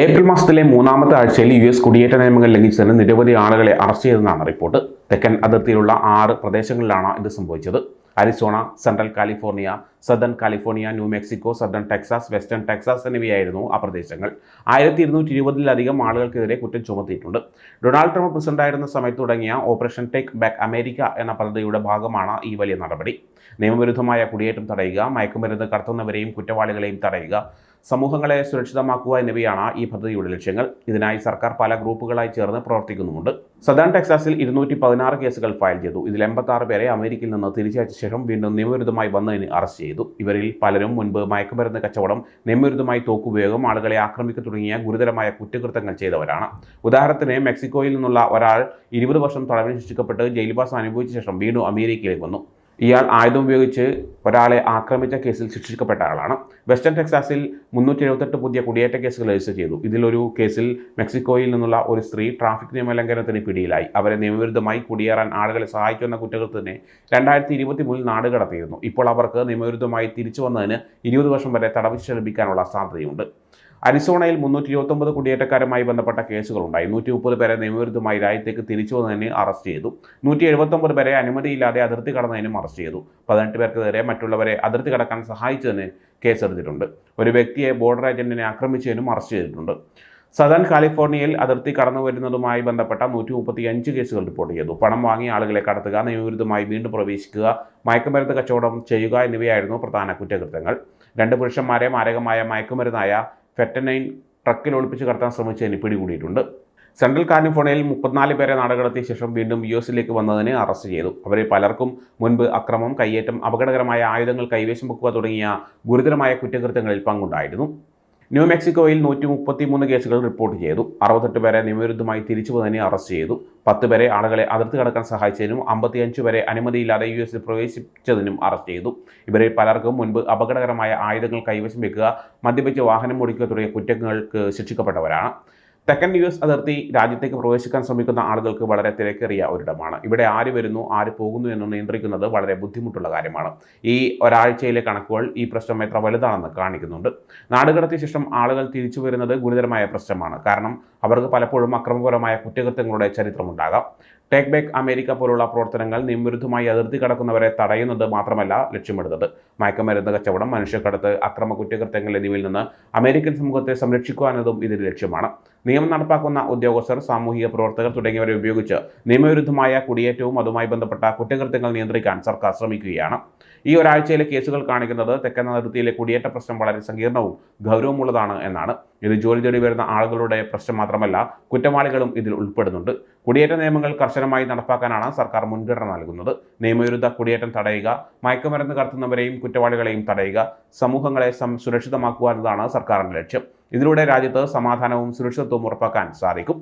April മാസത്തിലെ മൂന്നാമത്തെ ആഴ്ചയിൽ യു എസ് കുടിയേറ്റ നിയമങ്ങൾ ലംഘിച്ചതിന് നിരവധി ആളുകളെ അറസ്റ്റ് ചെയ്തെന്നാണ് റിപ്പോർട്ട്. തെക്കൻ അതിർത്തിയിലുള്ള ആറ് പ്രദേശങ്ങളിലാണ് ഇത് സംഭവിച്ചത്. Arizona central California southern California New Mexico southern Texas western Texas എന്നിവയായിരുന്നു ആ പ്രദേശങ്ങൾ. ആയിരത്തി ഇരുന്നൂറ്റി ഇരുപതിലധികം ആളുകൾക്കെതിരെ കുറ്റം ചുമത്തിയിട്ടുണ്ട്. ഡൊണാൾഡ് ട്രംപ് പ്രസിഡന്റായിരുന്ന സമയത്ത് തുടങ്ങിയ ഓപ്പറേഷൻ ടേക്ക് ബാക്ക് അമേരിക്ക എന്ന പദ്ധതിയുടെ ഭാഗമാണ് ഈ വലിയ നടപടി. നിയമവിരുദ്ധമായ കുടിയേറ്റം തടയുക മയക്കുമരുന്ന് കടത്തുന്നവരെയും കുറ്റവാളികളെയും തടയുക സമൂഹങ്ങളെ സുരക്ഷിതമാക്കുക എന്നിവയാണ് ഈ പദ്ധതിയുടെ ലക്ഷ്യങ്ങൾ. ഇതിനായി സർക്കാർ പല ഗ്രൂപ്പുകളായി ചേർന്ന് പ്രവർത്തിക്കുന്നുമുണ്ട്. സദാൻ ടെക്സാസിൽ ഇരുന്നൂറ്റി പതിനാറ് കേസുകൾ ഫയൽ ചെയ്തു. ഇതിൽ എൺപത്തി പേരെ അമേരിക്കയിൽ നിന്ന് തിരിച്ചയച്ച ശേഷം വീണ്ടും നിയമവിരുദ്ധമായി വന്നതിന് അറസ്റ്റ് ചെയ്തു. ഇവരിൽ പലരും മുൻപ് മയക്കുമരുന്ന് കച്ചവടം നിയമവിരുദ്ധമായി തോക്കുപയോഗം ആളുകളെ ആക്രമിക്കുക തുടങ്ങിയ ഗുരുതരമായ കുറ്റകൃത്യങ്ങൾ ചെയ്തവരാണ്. ഉദാഹരണത്തിന് മെക്സിക്കോയിൽ നിന്നുള്ള ഒരാൾ ഇരുപത് വർഷം തടവിന് ശിക്ഷിക്കപ്പെട്ട് ജയിൽവാസം അനുഭവിച്ച ശേഷം വീണ്ടും അമേരിക്കയിലേക്ക് വന്നു. ഇയാൾ ആയുധം ഉപയോഗിച്ച് ഒരാളെ ആക്രമിച്ച കേസിൽ ശിക്ഷിക്കപ്പെട്ട ആളാണ്. വെസ്റ്റേൺ ടെക്സാസിൽ മുന്നൂറ്റി എഴുപത്തെട്ട് പുതിയ കുടിയേറ്റ കേസുകൾ രജിസ്റ്റർ ചെയ്തു. ഇതിലൊരു കേസിൽ മെക്സിക്കോയിൽ നിന്നുള്ള ഒരു സ്ത്രീ ട്രാഫിക് നിയമലംഘനത്തിന് പിടിയിലായി. അവരെ നിയമവിരുദ്ധമായി കുടിയേറാൻ ആളുകളെ സഹായിക്കുന്ന കുറ്റകൃത്യത്തിനെ രണ്ടായിരത്തി ഇരുപത്തി മൂന്നിൽ നാട് കടത്തിയിരുന്നു. ഇപ്പോൾ അവർക്ക് നിയമവിരുദ്ധമായി തിരിച്ചു വന്നതിന് ഇരുപത് വർഷം വരെ തടവ് ശിക്ഷ ലഭിക്കാനുള്ള സാധ്യതയുണ്ട്. അരിസോണയിൽ മുന്നൂറ്റി ഇരുപത്തൊമ്പത് കുടിയേറ്റക്കാരുമായി ബന്ധപ്പെട്ട കേസുകളുണ്ടായി. നൂറ്റി മുപ്പത് പേരെ നിയമവിരുദ്ധമായി രാജ്യത്തേക്ക് തിരിച്ചു വന്നതിന് അറസ്റ്റ് ചെയ്തു. നൂറ്റി എഴുപത്തൊമ്പത് പേരെ അനുമതിയില്ലാതെ അതിർത്തി കടന്നതിനും അറസ്റ്റ് ചെയ്തു. പതിനെട്ട് പേർക്കെതിരെ മറ്റുള്ളവരെ അതിർത്തി കടക്കാൻ സഹായിച്ചതിന് കേസെടുത്തിട്ടുണ്ട്. ഒരു വ്യക്തിയെ ബോർഡർ ഏജന്റിനെ ആക്രമിച്ചതിനും അറസ്റ്റ് ചെയ്തിട്ടുണ്ട്. സദൺ കാലിഫോർണിയയിൽ അതിർത്തി കടന്നു വരുന്നതുമായി ബന്ധപ്പെട്ട നൂറ്റി മുപ്പത്തി അഞ്ച് കേസുകൾ റിപ്പോർട്ട് ചെയ്തു. പണം വാങ്ങിയ ആളുകളെ കടത്തുക നിയമവിരുദ്ധമായി വീണ്ടും പ്രവേശിക്കുക മയക്കുമരുന്ന് കച്ചവടം ചെയ്യുക എന്നിവയായിരുന്നു പ്രധാന കുറ്റകൃത്യങ്ങൾ. രണ്ട് പുരുഷന്മാരെ മാരകമായ മയക്കുമരുന്നായ ഫെറ്റനൈൻ ട്രക്കിൽ ഒളിപ്പിച്ച് കടത്താൻ ശ്രമിച്ചതിന് പിടികൂടിയിട്ടുണ്ട്. സെൻട്രൽ കാലിഫോർണിയയിൽ മുപ്പത്തിനാല് പേരെ നാടുകടത്തിയ ശേഷം വീണ്ടും യു എസിലേക്ക് വന്നതിനെ അറസ്റ്റ് ചെയ്തു. അവരെ പലർക്കും മുൻപ് അക്രമം കയ്യേറ്റം അപകടകരമായ ആയുധങ്ങൾ കൈവശം വെക്കുക തുടങ്ങിയ ഗുരുതരമായ കുറ്റകൃത്യങ്ങളിൽ പങ്കുണ്ടായിരുന്നു. ന്യൂ മെക്സിക്കോയിൽ നൂറ്റി മുപ്പത്തി മൂന്ന് കേസുകൾ റിപ്പോർട്ട് ചെയ്തു. അറുപത്തെട്ട് പേരെ നിയമവിരുദ്ധമായി തിരിച്ചു തന്നെ അറസ്റ്റ് ചെയ്തു. പത്ത് പേരെ ആളുകളെ അതിർത്തി കടക്കാൻ സഹായിച്ചതിനും അമ്പത്തിയഞ്ച് പേരെ അനുമതിയില്ലാതെ യു എസിൽ പ്രവേശിച്ചതിനും അറസ്റ്റ് ചെയ്തു. ഇവരിൽ പലർക്കും മുൻപ് അപകടകരമായ ആയുധങ്ങൾ കൈവശം വെക്കുക മദ്യപിച്ച് വാഹനം ഓടിക്കുക തുടങ്ങിയ കുറ്റങ്ങൾക്ക് ശിക്ഷിക്കപ്പെട്ടവരാണ്. തെക്കൻ യു എസ് അതിർത്തി രാജ്യത്തേക്ക് പ്രവേശിക്കാൻ ശ്രമിക്കുന്ന ആളുകൾക്ക് വളരെ തിരക്കേറിയ ഒരിടമാണ്. ഇവിടെ ആര് വരുന്നു ആര് പോകുന്നു എന്ന് നിയന്ത്രിക്കുന്നത് വളരെ ബുദ്ധിമുട്ടുള്ള കാര്യമാണ്. ഈ ഒരാഴ്ചയിലെ കണക്കുകൾ ഈ പ്രശ്നം എത്ര വലുതാണെന്ന് കാണിക്കുന്നുണ്ട്. നാടുകടത്തിയ ശേഷം ആളുകൾ തിരിച്ചു വരുന്നത് ഗുരുതരമായ പ്രശ്നമാണ്. കാരണം അവർക്ക് പലപ്പോഴും അക്രമപരമായ കുറ്റകൃത്യങ്ങളുടെ ചരിത്രമുണ്ടാകാം. ടേക്ക് ബാക്ക് അമേരിക്ക പോലുള്ള പ്രവർത്തനങ്ങൾ നിയമവിരുദ്ധമായി അതിർത്തി കടക്കുന്നവരെ തടയുന്നത് മാത്രമല്ല ലക്ഷ്യമിടുന്നത്. മയക്കമരുന്ന് കച്ചവടം മനുഷ്യക്കടത്ത് അക്രമ കുറ്റകൃത്യങ്ങൾ എന്നിവയിൽ നിന്ന് അമേരിക്കൻ സമൂഹത്തെ സംരക്ഷിക്കുക എന്നതും ഇതിൽ ലക്ഷ്യമാണ്. നിയമം നടപ്പാക്കുന്ന ഉദ്യോഗസ്ഥർ സാമൂഹിക പ്രവർത്തകർ തുടങ്ങിയവരെ ഉപയോഗിച്ച് നിയമവിരുദ്ധമായ കുടിയേറ്റവും അതുമായി ബന്ധപ്പെട്ട കുറ്റകൃത്യങ്ങൾ നിയന്ത്രിക്കാൻ സർക്കാർ ശ്രമിക്കുകയാണ്. ഈ ഒരാഴ്ചയിലെ കേസുകൾ കാണിക്കുന്നത് തെക്കൻ അതിർത്തിയിലെ കുടിയേറ്റ പ്രശ്നം വളരെ സങ്കീർണവും ഗൗരവമുള്ളതാണ് എന്നാണ്. ഇത് ജോലി തേടി വരുന്ന ആളുകളുടെ പ്രശ്നം മാത്രമല്ല കുറ്റവാളികളും ഇതിൽ ഉൾപ്പെടുന്നുണ്ട്. കുടിയേറ്റ നിയമങ്ങൾ കർശനമായി നടപ്പാക്കാനാണ് സർക്കാർ മുൻഗണന നൽകുന്നത്. നിയമവിരുദ്ധ കുടിയേറ്റം തടയുക മയക്കുമരുന്ന് കടത്തുന്നവരെയും കുറ്റവാളികളെയും തടയുക സമൂഹങ്ങളെ സുരക്ഷിതമാക്കുക എന്നതാണ് സർക്കാരിന്റെ ലക്ഷ്യം. ഇതിലൂടെ രാജ്യത്ത് സമാധാനവും സുരക്ഷിതത്വവും ഉറപ്പാക്കാൻ സാധിക്കും.